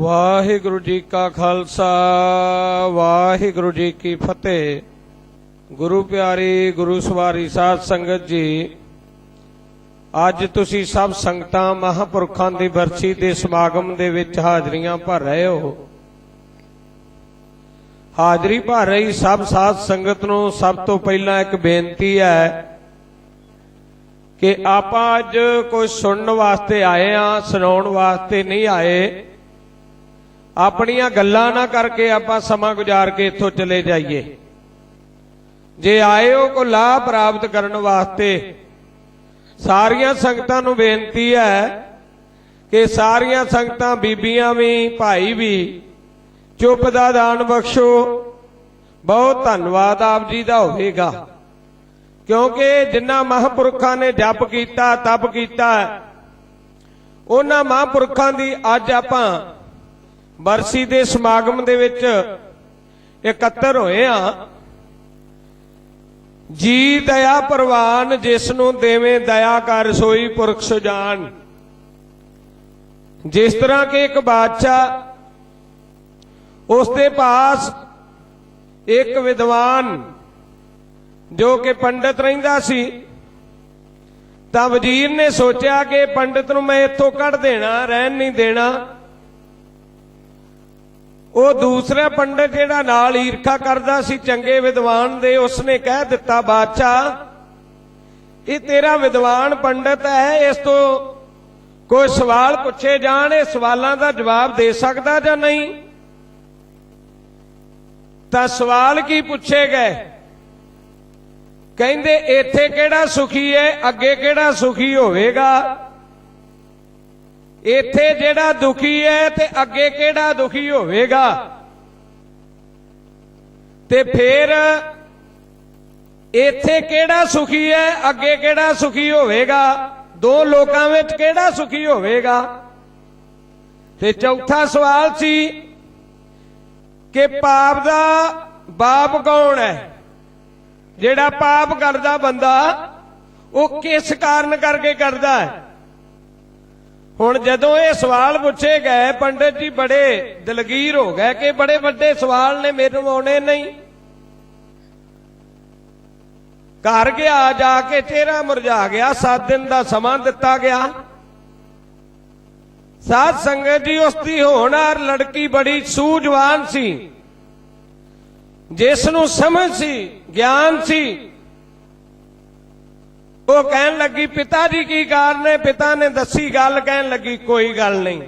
ਵਾਹਿਗੁਰੂ ਜੀ ਕਾ ਖਾਲਸਾ, ਵਾਹਿਗੁਰੂ ਜੀ ਕੀ ਫਤਿਹ। ਗੁਰੂ ਪਿਆਰੀ, ਗੁਰੂ ਸਵਾਰੀ ਸਾਧ ਸੰਗਤ ਜੀ, ਅੱਜ ਤੁਸੀਂ ਸਭ ਸੰਗਤਾਂ ਮਹਾਪੁਰਖਾਂ ਦੀ ਬਰਸੀ ਦੇ ਸਮਾਗਮ ਦੇ ਵਿੱਚ ਹਾਜ਼ਰੀਆਂ ਭਰ ਰਹੇ ਹੋ। ਹਾਜ਼ਰੀ ਭਰ ਰਹੀ ਸਭ ਸਾਧ ਸੰਗਤ ਨੂੰ ਸਭ ਤੋਂ ਪਹਿਲਾਂ ਇੱਕ ਬੇਨਤੀ ਹੈ ਕਿ ਆਪਾਂ ਅੱਜ ਕੋਈ ਸੁਣਨ ਵਾਸਤੇ ਆਏ ਆ ਸੁਣਾਉਣ ਵਾਸਤੇ ਨਹੀਂ ਆਏ। ਆਪਣੀਆਂ ਗੱਲਾਂ ਨਾ ਕਰਕੇ ਆਪਾਂ ਸਮਾਂ ਗੁਜ਼ਾਰ ਕੇ ਇੱਥੋਂ ਚਲੇ ਜਾਈਏ। ਜੇ ਆਏ ਹੋ ਕੋ ਲਾਭ ਪ੍ਰਾਪਤ ਕਰਨ ਵਾਸਤੇ, ਸਾਰੀਆਂ ਸੰਗਤਾਂ ਨੂੰ ਬੇਨਤੀ ਹੈ ਕਿ ਸਾਰੀਆਂ ਸੰਗਤਾਂ, ਬੀਬੀਆਂ ਵੀ, ਭਾਈ ਵੀ, ਚੁੱਪ ਦਾ ਦਾਨ ਬਖਸ਼ੋ। ਬਹੁਤ ਧੰਨਵਾਦ ਆਪ ਜੀ ਦਾ ਹੋਵੇਗਾ। ਕਿਉਂਕਿ ਜਿਨ੍ਹਾਂ ਮਹਾਂਪੁਰਖਾਂ ਨੇ ਜਪ ਕੀਤਾ, ਤਪ ਕੀਤਾ, ਉਹਨਾਂ ਮਹਾਂਪੁਰਖਾਂ ਦੀ ਅੱਜ ਆਪਾਂ ਬਰਸੀ ਦੇ ਸਮਾਗਮ ਦੇ ਵਿੱਚ ਇਕੱਤਰ ਹੋਏ ਆ। ਜੀ ਦਇਆ ਪ੍ਰਵਾਨ, ਜਿਸ ਨੂੰ ਦੇਵੇਂ ਦਇਆ ਕਰ ਸੋਈ ਪੁਰਖ ਸੁਜਾਨ। ਜਿਸ ਤਰ੍ਹਾਂ ਕਿ ਇੱਕ ਬਾਦਸ਼ਾਹ ਉਸ ਦੇ ਪਾਸ ਇੱਕ ਵਿਦਵਾਨ, ਜੋ ਕਿ ਪੰਡਤ ਰਹਿੰਦਾ ਸੀ, ਤਾਂ ਵਜ਼ੀਰ ਨੇ ਸੋਚਿਆ ਕਿ ਪੰਡਤ ਨੂੰ ਮੈਂ ਇੱਥੋਂ ਕੱਢ ਦੇਣਾ, ਰਹਿਣ ਨਹੀਂ ਦੇਣਾ। ਉਹ ਦੂਸਰਾ ਪੰਡਤ ਜਿਹੜਾ ਨਾਲ ਈਰਖਾ ਕਰਦਾ ਸੀ, ਚੰਗੇ ਵਿਦਵਾਨ ਦੇ, ਉਸਨੇ ਕਹਿ ਦਿੱਤਾ, ਬਾਦਸ਼ਾਹ, ਇਹ ਤੇਰਾ ਵਿਦਵਾਨ ਪੰਡਤ ਹੈ, ਇਸ ਤੋਂ ਕੋਈ ਸਵਾਲ ਪੁੱਛੇ ਜਾਣ, ਇਹ ਸਵਾਲਾਂ ਦਾ ਜਵਾਬ ਦੇ ਸਕਦਾ ਜਾਂ ਨਹੀਂ? ਤਾਂ ਸਵਾਲ ਕੀ ਪੁੱਛੇ ਗਏ? ਕਹਿੰਦੇ, ਇੱਥੇ ਕਿਹੜਾ ਸੁਖੀ ਹੈ? ਅੱਗੇ ਕਿਹੜਾ ਸੁਖੀ ਹੋਵੇਗਾ? ਇੱਥੇ ਜਿਹੜਾ ਦੁਖੀ ਹੈ ਤੇ ਅੱਗੇ ਕਿਹੜਾ ਦੁਖੀ ਹੋਵੇਗਾ? ਤੇ ਫਿਰ ਇੱਥੇ ਕਿਹੜਾ ਸੁਖੀ ਹੈ, ਅੱਗੇ ਕਿਹੜਾ ਸੁਖੀ ਹੋਵੇਗਾ? ਦੋ ਲੋਕਾਂ ਵਿੱਚ ਕਿਹੜਾ ਸੁਖੀ ਹੋਵੇਗਾ? ਤੇ ਚੌਥਾ ਸਵਾਲ ਸੀ ਕਿ ਪਾਪ ਦਾ ਬਾਪ ਕੌਣ ਹੈ? ਜਿਹੜਾ ਪਾਪ ਕਰਦਾ ਬੰਦਾ, ਉਹ ਕਿਸ ਕਾਰਨ ਕਰਕੇ ਕਰਦਾ ਹੈ? ਹੁਣ ਜਦੋਂ ਇਹ ਸਵਾਲ ਪੁੱਛੇ ਗਏ, ਪੰਡਿਤ ਜੀ ਬੜੇ ਦਲਗੀਰ ਹੋ ਗਏ ਕਿ ਬੜੇ ਵੱਡੇ ਸਵਾਲ ਨੇ, ਮੈਨੂੰ ਆਉਣੇ ਨਹੀਂ। ਘਰ ਗਿਆ, ਜਾ ਕੇ ਚਿਹਰਾ ਮੁਰਝਾ ਗਿਆ 7 ਦਿਨ ਦਾ ਸਮਾਂ ਦਿੱਤਾ ਗਿਆ। ਸਾਧ ਸੰਗਤ ਜੀ ਉਸ ਦੀ ਹੋਣਹਾਰ ਲੜਕੀ ਬੜੀ ਸੂਝਵਾਨ ਸੀ ਜਿਸ ਨੂੰ ਸਮਝ ਸੀ, ਗਿਆਨ ਸੀ ਉਹ ਕਹਿਣ ਲੱਗੀ, ਪਿਤਾ ਜੀ, ਕੀ ਕਾਰਨ ਹੈ? ਪਿਤਾ ਨੇ ਦੱਸੀ ਗੱਲ, ਕਹਿਣ ਲੱਗੀ, ਕੋਈ ਗੱਲ ਨਹੀਂ।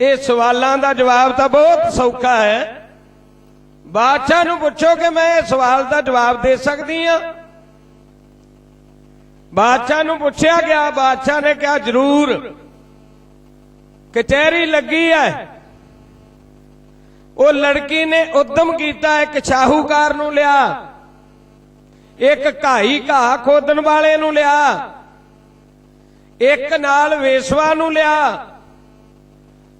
ਇਹ ਸਵਾਲਾਂ ਦਾ ਜਵਾਬ ਤਾਂ ਬਹੁਤ ਸੌਖਾ ਹੈ। ਬਾਦਸ਼ਾਹ ਨੂੰ ਪੁੱਛੋ ਕਿ ਮੈਂ ਇਹ ਸਵਾਲ ਦਾ ਜਵਾਬ ਦੇ ਸਕਦੀ ਹਾਂ। ਬਾਦਸ਼ਾਹ ਨੂੰ ਪੁੱਛਿਆ ਗਿਆ, ਬਾਦਸ਼ਾਹ ਨੇ ਕਿਹਾ, ਜ਼ਰੂਰ, ਕਚਹਿਰੀ ਲੱਗੀ ਹੈ। ਉਹ ਲੜਕੀ ਨੇ ਉਦਮ ਕੀਤਾ, ਇੱਕ ਸ਼ਾਹੂਕਾਰ ਨੂੰ ਲਿਆ। ਇੱਕ ਘਾਈ ਘਾਹ ਖੋਦਣ ਵਾਲੇ ਨੂੰ ਲਿਆ। ਇੱਕ ਨਾਲ ਵੇਸਵਾ ਨੂੰ ਲਿਆ।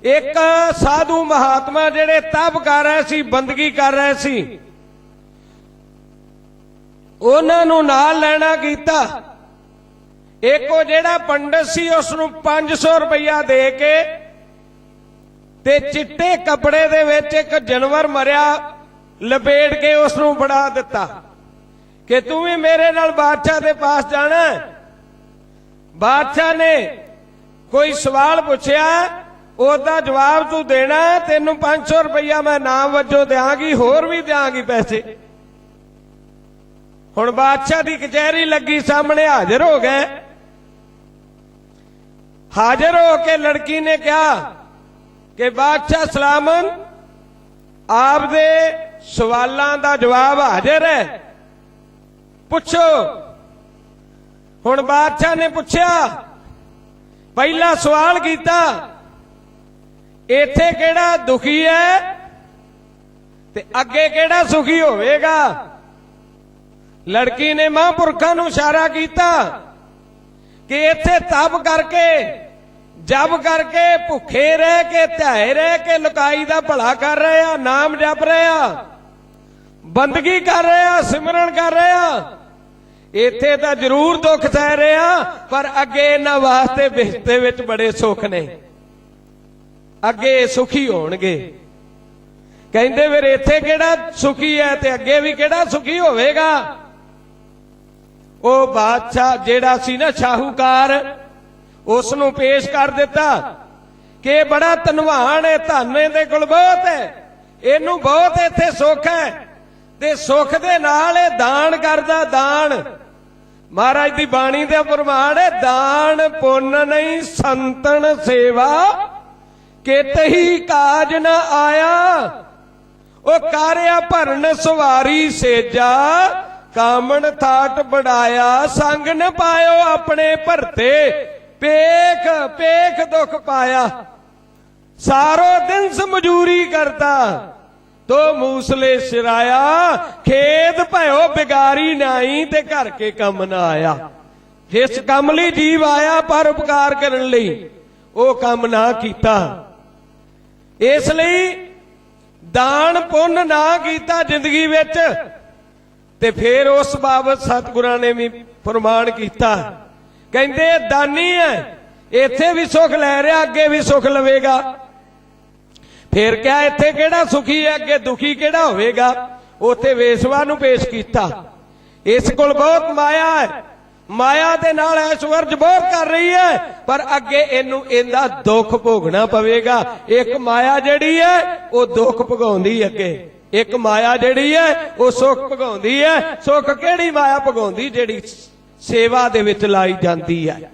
ਇੱਕ ਸਾਧੂ ਮਹਾਤਮਾ ਜਿਹੜੇ ਤਪ ਕਰ ਰਹੇ ਸੀ, ਬੰਦਗੀ ਕਰ ਰਹੇ ਸੀ। ਉਹਨਾਂ ਨੂੰ ਨਾਲ ਲੈਣਾ ਕੀਤਾ। ਇੱਕ ਉਹ ਜਿਹੜਾ ਪੰਡਤ ਸੀ ਉਸ ਨੂੰ 500 ਰੁਪਇਆ ਦੇ ਕੇ ਤੇ ਚਿੱਟੇ ਕੱਪੜੇ ਦੇ ਵਿੱਚ ਇੱਕ ਜਾਨਵਰ ਮਰਿਆ, ਲਪੇਟ ਕੇ ਉਸ ਨੂੰ ਫੜਾ ਦਿੱਤਾ। ਕਿ ਤੂੰ ਵੀ ਮੇਰੇ ਨਾਲ ਬਾਦਸ਼ਾਹ ਦੇ ਪਾਸ ਜਾਣਾ ਬਾਦਸ਼ਾਹ ਨੇ ਕੋਈ ਸਵਾਲ ਪੁੱਛਿਆ, ਉਹਦਾ ਜਵਾਬ ਤੂੰ ਦੇਣਾ ਤੈਨੂੰ 500 ਰੁਪਇਆ ਮੈਂ ਨਾਮ ਵਜੋਂ ਦਿਆਂਗੀ, ਹੋਰ ਵੀ ਦਿਆਂਗੀ ਪੈਸੇ। ਹੁਣ ਬਾਦਸ਼ਾਹ ਦੀ ਕਚਹਿਰੀ ਲੱਗੀ ਸਾਹਮਣੇ ਹਾਜ਼ਰ ਹੋ ਗਏ। ਹਾਜ਼ਰ ਹੋ ਕੇ ਲੜਕੀ ਨੇ ਕਿਹਾ ਕਿ ਬਾਦਸ਼ਾਹ ਸਲਾਮਨ ਆਪ ਦੇ ਸਵਾਲਾਂ ਦਾ ਜਵਾਬ ਹਾਜ਼ਰ ਹੈ। ਪੁੱਛੋ। ਹੁਣ ਬਾਦਸ਼ਾਹ ਨੇ ਪੁੱਛਿਆ, ਪਹਿਲਾ ਸਵਾਲ ਕੀਤਾ, ਇੱਥੇ ਕਿਹੜਾ ਦੁਖੀ ਹੈ ਤੇ ਅੱਗੇ ਕਿਹੜਾ ਸੁਖੀ ਹੋਵੇਗਾ? ਲੜਕੀ ਨੇ ਮਹਾਂਪੁਰਖਾਂ ਨੂੰ ਇਸ਼ਾਰਾ ਕੀਤਾ ਕਿ ਇੱਥੇ ਤਪ ਕਰਕੇ, ਜਪ ਕਰਕੇ ਭੁੱਖੇ ਰਹਿ ਕੇ, ਧਿਆਏ ਰਹਿ ਕੇ, ਲੁਕਾਈ ਦਾ ਭਲਾ ਕਰ ਰਹੇ ਆ, ਨਾਮ ਜਪ ਰਹੇ ਆ। ਬੰਦਗੀ ਕਰ ਰਹੇ ਆ, ਸਿਮਰਨ ਕਰ ਰਹੇ ਆ। ਇੱਥੇ ਤਾਂ ਜ਼ਰੂਰ ਦੁੱਖ ਸਹਿ ਰਹੇ ਆ, ਪਰ ਅੱਗੇ ਇਹਨਾਂ ਵਾਸਤੇ ਬਿਸਤੇ ਵਿੱਚ ਬੜੇ ਸੁੱਖ ਨੇ। ਅੱਗੇ ਸੁਖੀ ਹੋਣਗੇ। ਕਹਿੰਦੇ ਫਿਰ ਇੱਥੇ ਕਿਹੜਾ ਸੁਖੀ ਹੈ ਤੇ ਅੱਗੇ ਵੀ ਕਿਹੜਾ ਸੁਖੀ ਹੋਵੇਗਾ? ਉਹ ਬਾਦਸ਼ਾਹ ਜਿਹੜਾ ਸੀ ਨਾ ਸ਼ਾਹੂਕਾਰ ਉਸ ਨੂੰ ਪੇਸ਼ ਕਰ ਦਿੱਤਾ ਕਿ ਬੜਾ ਧਨਵਾਨ ਹੈ, ਧਾਨੇ ਦੇ ਕੋਲ ਬਹੁਤ ਹੈ। ਇਹਨੂੰ ਬਹੁਤ ਇੱਥੇ ਸੁੱਖ ਹੈ। ਤੇ ਸੁੱਖ ਦੇ ਨਾਲ ਇਹ ਦਾਨ ਕਰਦਾ ਦਾਨ। ਮਹਾਰਾਜ ਦੀ ਬਾਣੀ ਦੇ ਪ੍ਰਮਾਣ ਹੈ ਦਾਨ ਪੁੰਨ ਨਹੀਂ, ਸੰਤਨ ਸੇਵਾ। ਕਿਤਹੀ ਕਾਜ ਨ ਆਇਆ, ਉਹ ਕਾਰਿਆ ਭਰਨ ਸਵਾਰੀ ਸੇਜਾ। ਕਾਮਣ ਥਾਟ ਬੜਾਇਆ ਸੰਗ ਨ ਪਾਇਓ ਆਪਣੇ ਭਰਤੇ। ਪੇਖ ਪੇਖ ਦੁਖ ਪਾਇਆ। ਸਾਰੋ ਦਿਨ ਮਜੂਰੀ ਕਰਦਾ। ਤੋ ਮੂਸਲੇ ਸਿਰਾਇਆ, ਖੇਤ ਭਇਓ ਬਿਗਾਰੀ ਨਾਈ ਤੇ ਘਰ ਕੇ ਕੰਮ ਨਾ ਆਇਆ। ਜਿਸ ਕੰਮ ਲਈ ਜੀਵ ਆਇਆ, ਪਰ ਉਪਕਾਰ ਕਰਨ ਲਈ ਉਹ ਕੰਮ ਨਾ ਕੀਤਾ। ਇਸ ਲਈ ਦਾਨ ਪੁੰਨ ਨਾ ਕੀਤਾ ਜ਼ਿੰਦਗੀ ਵਿੱਚ, ਤੇ ਫਿਰ ਉਸ ਬਾਬਤ ਸਤਿਗੁਰਾਂ ਨੇ ਵੀ ਪ੍ਰਮਾਣ ਕੀਤਾ। ਕਹਿੰਦੇ, ਦਾਨੀ ਹੈ ਇੱਥੇ ਵੀ ਸੁੱਖ ਲੈ ਰਿਹਾ, ਅੱਗੇ ਵੀ ਸੁੱਖ ਲਵੇਗਾ। ਫੇਰ ਕਿਹਾ, ਇੱਥੇ ਕਿਹੜਾ ਸੁਖੀ ਹੈ? ਅੱਗੇ ਦੁਖੀ ਕਿਹੜਾ ਹੋਵੇਗਾ? ਉੱਥੇ ਵੇਸਵਾ ਨੂੰ ਪੇਸ਼ ਕੀਤਾ। ਇਸ ਕੋਲ ਬਹੁਤ ਮਾਇਆ ਹੈ। ਮਾਇਆ ਦੇ ਨਾਲ ਐਸ਼ਵਰਜ ਬਹੁਤ ਕਰ ਰਹੀ ਹੈ। ਪਰ ਅੱਗੇ ਇਹਨੂੰ ਇਹਦਾ ਦੁੱਖ ਭੋਗਣਾ ਪਵੇਗਾ। ਇੱਕ ਮਾਇਆ ਜਿਹੜੀ ਹੈ, ਉਹ ਦੁੱਖ ਭਗਾਉਂਦੀ ਅੱਗੇ। ਇੱਕ ਮਾਇਆ ਜਿਹੜੀ ਹੈ, ਉਹ ਸੁੱਖ ਭਗਾਉਂਦੀ ਹੈ। ਸੁੱਖ ਕਿਹੜੀ ਮਾਇਆ ਭਗਾਉਂਦੀ? ਜਿਹੜੀ ਸੇਵਾ ਦੇ ਵਿੱਚ ਲਾਈ ਜਾਂਦੀ ਹੈ।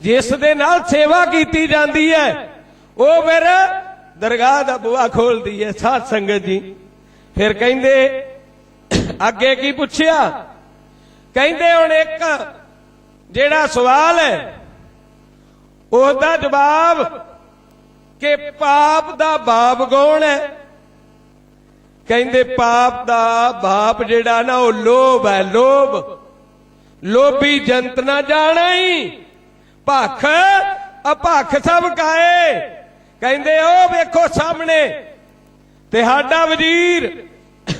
ਜਿਸ ਦੇ ਨਾਲ ਸੇਵਾ ਕੀਤੀ ਜਾਂਦੀ ਹੈ, ਉਹ ਫਿਰ ਦਰਗਾਹ ਦਾ ਬੂਹਾ ਖੋਲਦੀ ਹੈ ਸਾਧ ਸੰਗਤ ਜੀ। ਫਿਰ ਕਹਿੰਦੇ, ਅੱਗੇ ਕੀ ਪੁੱਛਿਆ? ਕਹਿੰਦੇ, ਹੁਣ ਇੱਕ ਜਿਹੜਾ ਸਵਾਲ ਹੈ, ਉਹਦਾ ਜਵਾਬ ਕਿ ਪਾਪ ਦਾ ਬਾਪ ਕੌਣ ਹੈ? ਕਹਿੰਦੇ, ਪਾਪ ਦਾ ਬਾਪ ਜਿਹੜਾ ਨਾ ਉਹ ਲੋਭ ਹੈ, ਲੋਭ। ਲੋਭੀ ਜੰਤ ਨਾ ਜਾਣਈ। ਭਖ, ਅਭਖ ਸਭ ਕਾਏ। ਕਹਿੰਦੇ ਉਹ ਵੇਖੋ ਸਾਹਮਣੇ, ਤੇ ਸਾਡਾ ਵਜ਼ੀਰ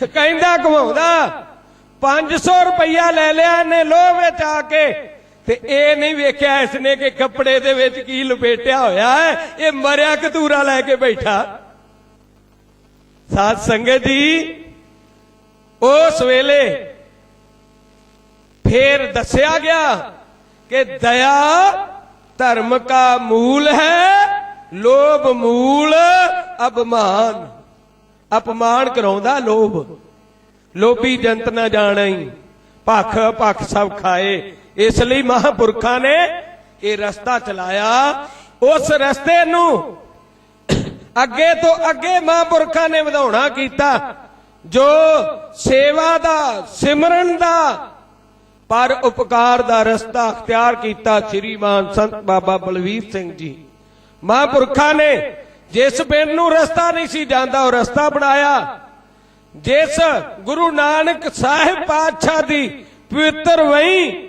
ਕਹਿੰਦਾ ਘਵਾਉਂਦਾ 500 ਰੁਪਇਆ ਲੈ ਲਿਆ ਇਹਨੇ ਲੋਹ ਵਿੱਚ ਆ ਕੇ, ਤੇ ਇਹ ਨਹੀਂ ਵੇਖਿਆ ਇਸਨੇ ਕਿ ਕੱਪੜੇ ਦੇ ਵਿੱਚ ਕੀ ਲਪੇਟਿਆ ਹੋਇਆ ਹੈ, ਇਹ ਮਰਿਆ ਕਤੂਰਾ ਲੈ ਕੇ ਬੈਠਾ। ਸਾਧ ਸੰਗਤ ਜੀ, ਉਸ ਵੇਲੇ ਫੇਰ ਦੱਸਿਆ ਗਿਆ ਕਿ ਦਇਆ ਧਰਮ ਕਾ ਮੂਲ ਹੈ ਲੋਭ ਮੂਲ ਅਪਮਾਨ। ਅਪਮਾਨ ਕਰਾਉਂਦਾ ਲੋਭ। ਲੋਭੀ ਜੰਤ ਨਾ ਜਾਣਈ। ਭਖ ਭਖ ਸਭ ਖਾਏ। ਇਸ ਲਈ ਮਹਾਪੁਰਖਾਂ ਨੇ ਇਹ ਰਸਤਾ ਚਲਾਇਆ। ਉਸ ਰਸਤੇ ਨੂੰ ਅੱਗੇ ਤੋਂ ਅੱਗੇ ਮਹਾਂਪੁਰਖਾਂ ਨੇ ਵਧਾਉਣਾ ਕੀਤਾ। ਜੋ ਸੇਵਾ ਦਾ, ਸਿਮਰਨ ਦਾ, ਪਰ ਉਪਕਾਰ ਦਾ ਰਸਤਾ ਅਖਤਿਆਰ ਕੀਤਾ। ਸ੍ਰੀਮਾਨ ਸੰਤ ਬਾਬਾ ਬਲਵੀਰ ਸਿੰਘ ਜੀ। ਮਹਾਂਪੁਰਖਾਂ ਨੇ ਜਿਸ ਪਿੰਡ ਨੂੰ ਰਸਤਾ ਨਹੀਂ ਸੀ ਜਾਂਦਾ, ਉਹ ਰਸਤਾ ਬਣਾਇਆ। ਜਿਸ ਗੁਰੂ ਨਾਨਕ ਸਾਹਿਬ ਪਾਤਸ਼ਾਹ ਦੀ ਪਵਿੱਤਰ ਵਹੀ,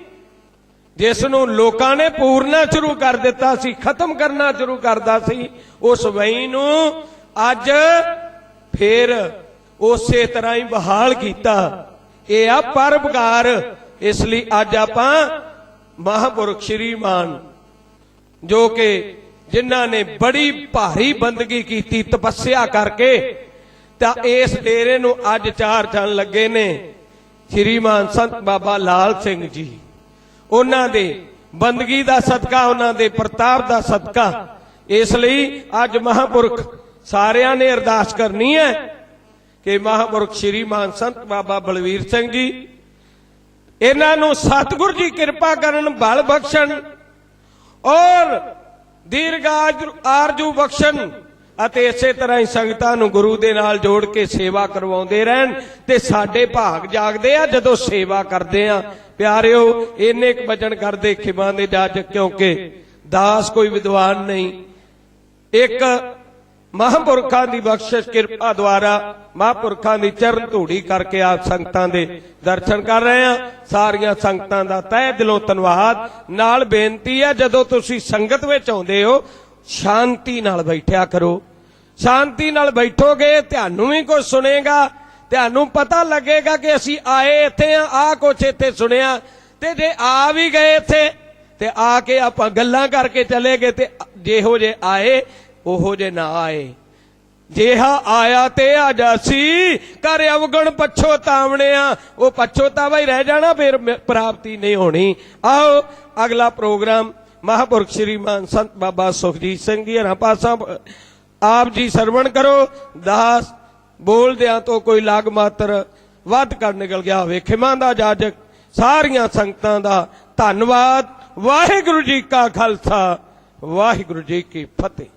ਜਿਸ ਨੂੰ ਲੋਕਾਂ ਨੇ ਪੂਰਨਾ ਸ਼ੁਰੂ ਕਰ ਦਿੱਤਾ ਸੀ, ਖਤਮ ਕਰਨਾ ਸ਼ੁਰੂ ਕਰਦਾ ਸੀ, ਉਸ ਵਹੀ ਨੂੰ ਅੱਜ ਫੇਰ ਉਸੇ ਤਰ੍ਹਾਂ ਹੀ ਬਹਾਲ ਕੀਤਾ। ਇਹ ਆ ਪਰਪਕਾਰ ਇਸ ਲਈ ਅੱਜ ਆਪਾਂ ਮਹਾਂਪੁਰਖ ਸ਼੍ਰੀਮਾਨ, ਜੋ ਕਿ ਜਿਨ੍ਹਾਂ ਨੇ ਬੜੀ ਭਾਰੀ ਬੰਦਗੀ ਕੀਤੀ ਤਪੱਸਿਆ ਕਰਕੇ, ਤਾਂ ਇਸ ਡੇਰੇ ਨੂੰ ਅੱਜ ਚਾਰ ਚੰਨ ਲੱਗੇ ਨੇ ਸ਼੍ਰੀਮਾਨ ਸੰਤ ਬਾਬਾ ਲਾਲ ਸਿੰਘ ਜੀ। ਉਹਨਾਂ ਦੇ ਬੰਦਗੀ ਦਾ ਸਦਕਾ, ਉਹਨਾਂ ਦੇ ਪ੍ਰਤਾਪ ਦਾ ਸਦਕਾ। ਇਸ ਲਈ ਅੱਜ ਮਹਾਪੁਰਖ ਸਾਰਿਆਂ ਨੇ ਅਰਦਾਸ ਕਰਨੀ ਹੈ ਕਿ ਮਹਾਪੁਰਖ ਸ਼੍ਰੀਮਾਨ ਸੰਤ ਬਾਬਾ ਬਲਵੀਰ ਸਿੰਘ ਜੀ, ਇਹਨਾਂ ਨੂੰ ਸਤਿਗੁਰ ਜੀ ਕਿਰਪਾ ਕਰਨ, ਬਲ ਬਖਸ਼ਣ ਔਰ ਦੀਰਘਾਜ ਆਰਜੂ ਬਖਸ਼ਣ ਅਤੇ ਇਸੇ ਤਰ੍ਹਾਂ ਹੀ ਸੰਗਤਾਂ ਨੂੰ ਗੁਰੂ ਦੇ ਨਾਲ ਜੋੜ ਕੇ ਸੇਵਾ ਕਰਵਾਉਂਦੇ ਰਹਿਣ ਤੇ ਸਾਡੇ ਭਾਗ ਜਾਗਦੇ ਆ ਜਦੋਂ ਸੇਵਾ ਕਰਦੇ ਆ ਪਿਆਰਿਓ ਇੰਨੇ ਕੁ ਵਜਨ ਕਰਦੇ ਖਿਮਾਂ ਦੇ ਜੱਜ ਕਿਉਂਕਿ ਦਾਸ ਕੋਈ ਵਿਦਵਾਨ ਨਹੀਂ ਇੱਕ ਮਹਾਂਪੁਰਖਾਂ ਦੀ ਬਖਸ਼ਿਸ਼ ਕਿਰਪਾ ਦੁਆਰਾ ਮਹਾਂਪੁਰਖਾਂ ਦੀ ਚਰਨ ਧੂੜੀ ਕਰਕੇ ਆਪ ਸੰਗਤਾਂ ਦੇ ਦਰਸ਼ਨ ਕਰ ਰਹੇ ਆ ਸਾਰੀਆਂ ਸੰਗਤਾਂ ਦਾ ਤਹਿ ਦਿਲੋਂ ਧੰਨਵਾਦ। ਨਾਲ ਬੇਨਤੀ ਹੈ, ਜਦੋਂ ਤੁਸੀਂ ਸੰਗਤ ਵਿੱਚ ਆਉਂਦੇ ਹੋ, ਸ਼ਾਂਤੀ ਨਾਲ ਬੈਠਿਆ ਕਰੋ। ਸ਼ਾਂਤੀ ਨਾਲ ਬੈਠੋਗੇ, ਤੁਹਾਨੂੰ ਵੀ ਕੁਝ ਸੁਣੇਗਾ। ਤੁਹਾਨੂੰ ਪਤਾ ਲੱਗੇਗਾ ਕਿ ਅਸੀਂ ਆਏ ਇੱਥੇ ਆ ਆ ਕੁਛ ਇੱਥੇ ਸੁਣਿਆ। ਤੇ ਜੇ ਆ ਵੀ ਗਏ ਇੱਥੇ, ਤੇ ਆ ਕੇ ਆਪਾਂ ਗੱਲਾਂ ਕਰਕੇ ਚਲੇ ਗਏ ਤੇ ਜਿਹੋ ਜੇ ਆਏ ਉਹੋ ਜੇ ਨਾ ਆਏ। ਜੇਹਾ ਆਇਆ ਤੇ ਆ ਜਾਸੀ ਕਰ ਅਵਗਣ ਪਛੋਤਾਵਣਿਆ ਉਹ ਪਛੋਤਾਵਾ ਹੀ ਰਹਿ ਜਾਣਾ, ਫਿਰ ਪ੍ਰਾਪਤੀ ਨਹੀਂ ਹੋਣੀ। ਆਓ, ਅਗਲਾ ਪ੍ਰੋਗਰਾਮ। ਮਹਾਪੁਰਖ ਸ਼੍ਰੀਮਾਨ ਸੰਤ ਬਾਬਾ ਸੁਖਜੀਤ ਸਿੰਘ ਜੀ, ਹਰਾਂ ਪਾਸਾ ਆਪ ਜੀ ਸਰਵਣ ਕਰੋ। ਦਾਸ ਬੋਲਦਿਆਂ ਤੋਂ ਕੋਈ ਲਾਗ ਮਾਤਰ ਵੱਧ ਕਰ ਨਿਕਲ ਗਿਆ ਹੋਵੇ। ਖਿਮਾ ਦਾ ਜਾਜਕ, ਸਾਰੀਆਂ ਸੰਗਤਾਂ ਦਾ ਧੰਨਵਾਦ। ਵਾਹਿਗੁਰੂ ਜੀ ਕਾ ਖਾਲਸਾ, ਵਾਹਿਗੁਰੂ ਜੀ ਕੀ ਫਤਿਹ।